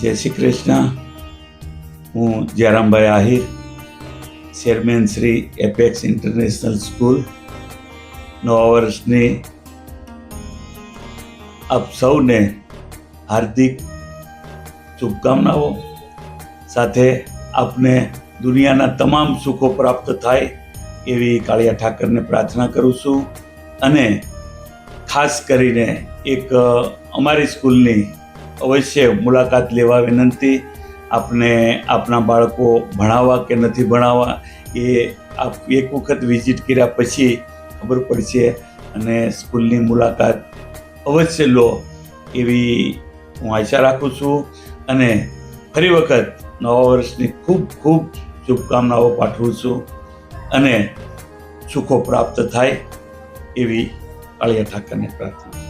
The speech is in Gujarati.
જય શ્રી કૃષ્ણ. હું Jayrambhai Ahir, chairman Shri Apex International school. નવા વર્ષની આપ સૌને હાર્દિક શુભકામનાઓ. સાથે આપને દુનિયાના તમામ સુખો પ્રાપ્ત થાય એવી કાળિયા ઠાકરને પ્રાર્થના કરું છું. અને ખાસ કરીને એક અમારી સ્કૂલની અવશ્ય મુલાકાત લેવા વિનંતી. આપને આપના બાળકો ભણાવવા કે નથી ભણાવવા એ આપ એક વખત વિઝિટ કર્યા પછી ખબર પડશે અને સ્કૂલની મુલાકાત અવશ્ય લો એવી હું આશા રાખું છું. અને ફરી વખત નવા વર્ષની ખૂબ ખૂબ શુભકામનાઓ પાઠવું છું અને સુખો પ્રાપ્ત થાય એવી કાળિયા ઠાકરને પ્રાર્થના.